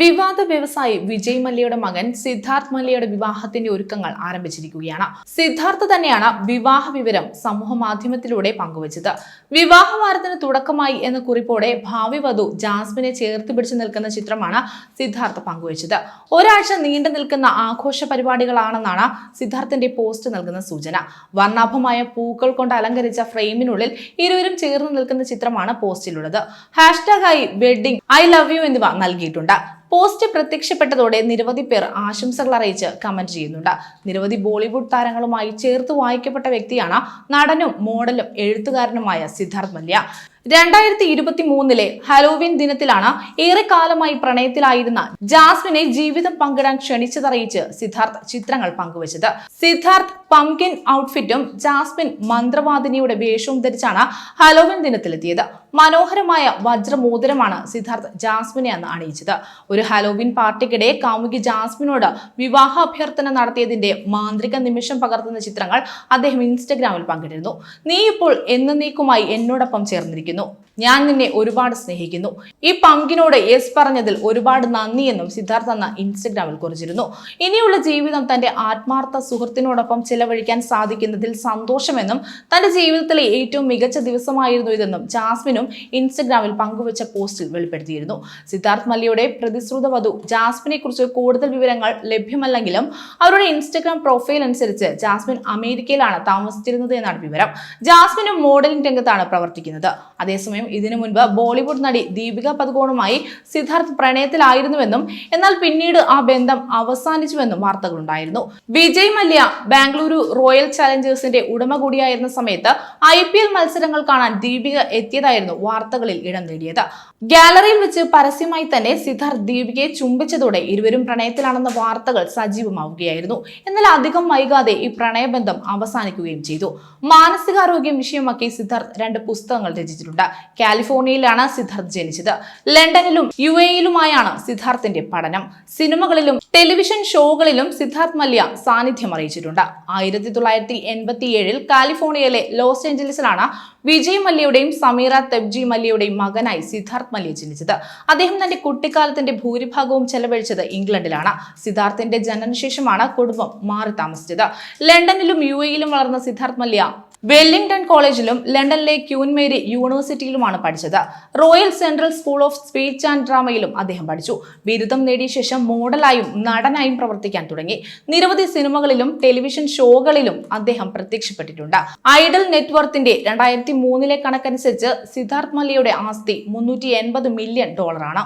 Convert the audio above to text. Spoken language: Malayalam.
വിവാദ വ്യവസായി വിജയ് മല്യയുടെ മകൻ സിദ്ധാർത്ഥ് മല്യയുടെ വിവാഹത്തിന്റെ ഒരുക്കങ്ങൾ ആരംഭിച്ചിരിക്കുകയാണ്. സിദ്ധാർത്ഥ് തന്നെയാണ് വിവാഹ വിവരം സമൂഹ മാധ്യമത്തിലൂടെ പങ്കുവച്ചത്. വിവാഹവാരത്തിന് തുടക്കമായി എന്ന കുറിപ്പോടെ ഭാവി വധു ജാസ്മിനെ ചേർത്ത് പിടിച്ചു നിൽക്കുന്ന ചിത്രമാണ് സിദ്ധാർത്ഥ് പങ്കുവച്ചത്. ഒരാഴ്ച നീണ്ടു നിൽക്കുന്ന ആഘോഷ പരിപാടികളാണെന്നാണ് സിദ്ധാർത്ഥിന്റെ പോസ്റ്റ് നൽകുന്ന സൂചന. വർണാഭമായ പൂക്കൾ കൊണ്ട് അലങ്കരിച്ച ഫ്രെയിമിനുള്ളിൽ ഇരുവരും ചേർന്ന് നിൽക്കുന്ന ചിത്രമാണ് പോസ്റ്റിലുള്ളത്. ഹാഷ്ടാഗായി വെഡിങ് ഐ ലവ് യു എന്നിവ നൽകിയിട്ടുണ്ട്. പോസ്റ്റ് പ്രത്യക്ഷപ്പെട്ടതോടെ നിരവധി പേർ ആശംസകൾ അറിയിച്ച് കമന്റ് ചെയ്യുന്നുണ്ട്. നിരവധി ബോളിവുഡ് താരങ്ങളുമായി ചേർത്ത് വായിക്കപ്പെട്ട വ്യക്തിയാണ് നടനും മോഡലും എഴുത്തുകാരനുമായ സിദ്ധാർത്ഥ് മല്യ. രണ്ടായിരത്തി ഇരുപത്തി മൂന്നിലെ ഹലോവിൻ ദിനത്തിലാണ് ഏറെക്കാലമായി പ്രണയത്തിലായിരുന്ന ജാസ്മിനെ ജീവിതം പങ്കിടാൻ ക്ഷണിച്ചതറിയിച്ച് സിദ്ധാർത്ഥ് ചിത്രങ്ങൾ പങ്കുവച്ചത്. സിദ്ധാർത്ഥ് പംകിൻ ഔട്ട്ഫിറ്റും ജാസ്മിൻ മന്ത്രവാദിനിയുടെ വേഷവും ധരിച്ചാണ് ഹലോവിൻ ദിനത്തിലെത്തിയത്. മനോഹരമായ വജ്രമോതിരമാണ് സിദ്ധാർത്ഥ് ജാസ്മിനെ അന്ന് അണിയിച്ചത്. ഒരു ഹലോവിൻ പാർട്ടിക്കിടെ കാമുകി ജാസ്മിനോട് വിവാഹ അഭ്യർത്ഥന നടത്തിയതിന്റെ മാന്ത്രിക നിമിഷം പകർത്തുന്ന ചിത്രങ്ങൾ അദ്ദേഹം ഇൻസ്റ്റഗ്രാമിൽ പങ്കിട്ടിരുന്നു. നീ ഇപ്പോൾ എന്നേക്കുമായി എന്നോടൊപ്പം ചേർന്നിരിക്കുന്നു. പ്രവർത്തിക്കുന്നു ഞാൻ നിന്നെ ഒരുപാട് സ്നേഹിക്കുന്നു. ഈ പങ്കിനോട് യെസ് പറഞ്ഞതിൽ ഒരുപാട് നന്ദിയെന്നും സിദ്ധാർത്ഥ് എന്ന ഇൻസ്റ്റഗ്രാമിൽ കുറിച്ചിരുന്നു. ഇനിയുള്ള ജീവിതം തന്റെ ആത്മാർത്ഥ സുഹൃത്തിനോടൊപ്പം ചെലവഴിക്കാൻ സാധിക്കുന്നതിൽ സന്തോഷമെന്നും തന്റെ ജീവിതത്തിലെ ഏറ്റവും മികച്ച ദിവസമായിരുന്നു ഇതെന്നും ജാസ്മിനും ഇൻസ്റ്റഗ്രാമിൽ പങ്കുവച്ച പോസ്റ്റിൽ വെളിപ്പെടുത്തിയിരുന്നു. സിദ്ധാർത്ഥ് മല്യയുടെ പ്രതിശ്രുത വധു ജാസ്മിനെ കുറിച്ച് കൂടുതൽ വിവരങ്ങൾ ലഭ്യമല്ലെങ്കിലും അവരുടെ ഇൻസ്റ്റഗ്രാം പ്രൊഫൈൽ അനുസരിച്ച് ജാസ്മിൻ അമേരിക്കയിലാണ് താമസിച്ചിരുന്നത് എന്നാണ് വിവരം. ജാസ്മിനും മോഡലിംഗ് രംഗത്താണ് പ്രവർത്തിക്കുന്നത്. അതേസമയം ഇതിനു മുൻപ് ബോളിവുഡ് നടി ദീപിക പദുകോണുമായി സിദ്ധാർത്ഥ് പ്രണയത്തിലായിരുന്നുവെന്നും എന്നാൽ പിന്നീട് ആ ബന്ധം അവസാനിച്ചുവെന്നും വാർത്തകളുണ്ടായിരുന്നു. വിജയ് മല്യ ബാംഗ്ലൂരു റോയൽ ചാലഞ്ചേഴ്സിന്റെ ഉടമ കൂടിയായിരുന്ന സമയത്ത് ഐ പി എൽ മത്സരങ്ങൾ കാണാൻ ദീപിക എത്തിയതായിരുന്നു വാർത്തകളിൽ ഇടം നേടിയത്. ഗാലറിയിൽ വെച്ച് പരസ്യമായി തന്നെ സിദ്ധാർത്ഥ് ദീപികയെ ചുംബിച്ചതോടെ ഇരുവരും പ്രണയത്തിലാണെന്ന വാർത്തകൾ സജീവമാവുകയായിരുന്നു. എന്നാൽ അധികം വൈകാതെ ഈ പ്രണയബന്ധം അവസാനിക്കുകയും ചെയ്തു. മാനസികാരോഗ്യം വിഷയമാക്കി സിദ്ധാർത്ഥ് രണ്ട് പുസ്തകങ്ങൾ രചിച്ചിട്ടുണ്ട്. കാലിഫോർണിയയിലാണ് സിദ്ധാർത്ഥ് ജനിച്ചത്. ലണ്ടനിലും യു എയിലുമായാണ് സിദ്ധാർത്ഥിന്റെ പഠനം. സിനിമകളിലും ടെലിവിഷൻ ഷോകളിലും സിദ്ധാർത്ഥ് മല്യ സാന്നിധ്യം അറിയിച്ചിട്ടുണ്ട്. ആയിരത്തി തൊള്ളായിരത്തി എൺപത്തി ഏഴിൽ കാലിഫോർണിയയിലെ ലോസ് ഏഞ്ചലസിലാണ് വിജയ് മല്യയുടെയും സമീറ തെബ്ജി മല്യയുടെയും മകനായി സിദ്ധാർത്ഥ് മല്യ ജനിച്ചത്. അദ്ദേഹം തന്റെ കുട്ടിക്കാലത്തിന്റെ ഭൂരിഭാഗവും ചെലവഴിച്ചത് ഇംഗ്ലണ്ടിലാണ്. സിദ്ധാർത്ഥിന്റെ ജനനശേഷമാണ് കുടുംബം മാറി താമസിച്ചത്. ലണ്ടനിലും യു എയിലും വളർന്ന സിദ്ധാർത്ഥ് മല്യ വെല്ലിംഗ്ടൺ കോളേജിലും ലണ്ടനിലെ ക്യൂൻ മേരി യൂണിവേഴ്സിറ്റിയിലുമാണ് പഠിച്ചത്. Royal Central School of Speech and ഡ്രാമയിലും അദ്ദേഹം പഠിച്ചു. ബിരുദം നേടിയ ശേഷം മോഡലായും നടനായും പ്രവർത്തിക്കാൻ തുടങ്ങി. നിരവധി സിനിമകളിലും ടെലിവിഷൻ ഷോകളിലും അദ്ദേഹം പ്രത്യക്ഷപ്പെട്ടിട്ടുണ്ട്. ഐഡൽ നെറ്റ്വർത്തിന്റെ രണ്ടായിരത്തി മൂന്നിലെ കണക്കനുസരിച്ച് സിദ്ധാർത്ഥ് മല്യയുടെ ആസ്തി മുന്നൂറ്റി എൺപത് മില്യൺ ഡോളറാണ്.